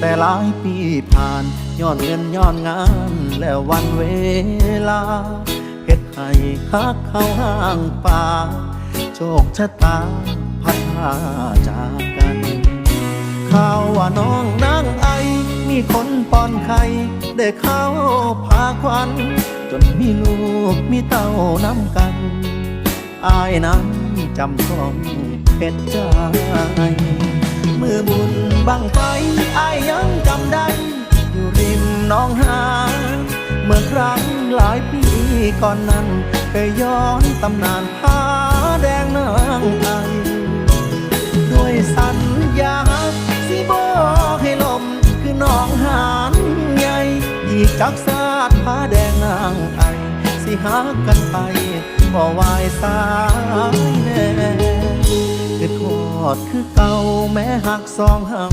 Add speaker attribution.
Speaker 1: แต่หลายปีผ่านย้อนเงินย้อนงานและวันเวลาเฮ็ดให้คักเข้าห้างป่าโชคชะตาพัดพาจากกันข่าวว่าน้องนางไอ มีคนป้อนไข่ได้เข้าพาควันจนมีลูกมีเต้าน้ำกัน อายนั้นจำต้องเห็นใจ อายยังจำได้อยู่ริมน้องหาเมื่อครั้งหลายปีก่อนนั้นเคยย้อนตำนานผาแดงนางไอด้วยสัญญาสิบอกให้ลมคือน้องหานใหญ่อีกจักสาดผาแดงนางไอสิหากันไปบ่วายสายแน่คือทอดคือเก่าแม้หักสองเฮา